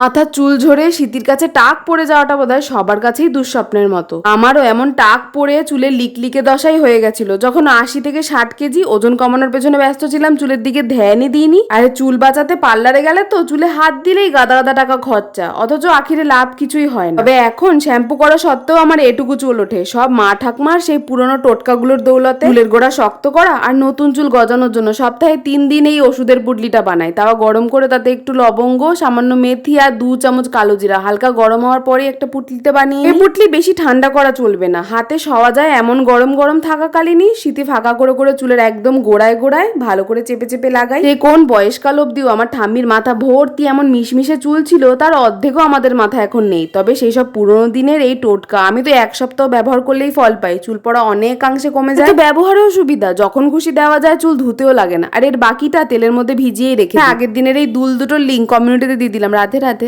মাথার চুল ঝরে শীতির কাছে টাক পড়ে যাওয়াটা বোধহয় সবার কাছেই দুঃস্বপ্নের মতো। আমারও এমন টাক পড়ে চুলে লিকলিকে দশাই হয়ে গেছিল, যখন আশি থেকে ষাট কেজি ওজন কমানোর পেছনে ব্যস্ত ছিলাম, চুলের দিকে ধ্যানই দিইনি। আর চুল বাঁচাতে পার্লারে গেলে তো চুলে হাত দিলেই গাদা গাদা টাকা খরচা, অথচ আখিরে লাভ কিছুই হয় না। তবে এখন শ্যাম্পু করা সত্ত্বেও আমার এটুকু চুল ওঠে, সব মা ঠাকমার সেই পুরনো টোটকাগুলোর দৌলতে। চুলের গোড়া শক্ত করা আর নতুন চুল গজানোর জন্য সপ্তাহে তিন দিন এই ওষুধের পুটলিটা বানাই, তাও গরম করে তাতে একটু লবঙ্গ, সামান্য মেথি আর দু চামচ কালো জিরা হালকা গরম হওয়ার পরে একটা পুটলিতে বানিয়ে এই পুটলি বেশি ঠান্ডা করা চলবে না। হাতে সওয়া যায় এমন গরম গরম থাকাকালীনই শীতে ফাঁকা করে করে চুলের একদম গোড়ায় গোড়ায় ভালো করে চেপে চেপে লাগাই। সে কোন বয়সকাল অব্দিও আমার ঠাম্মির মাথা ভর্তি এমন মিশমিশে চুল ছিল তার অর্ধেকও আমাদের মাথা এখন নেই। তবে সেই সব পুরোনো দিনের এই টোটকা আমি তো এক সপ্তাহ ব্যবহার করলেই ফল পাই। চুল পড়া অনেকাংশে কমে যায়। ব্যবহারেও সুবিধা যখন খুশি দেওয়া যায় চুল ধুতেও লাগে না। আর এর বাকিটা তেলের মধ্যে ভিজিয়েই রেখে আগের দিনের এই দুল দুটোর লিঙ্ক কমিউনিটিতে দিয়ে দিলাম। রাধে রাধে।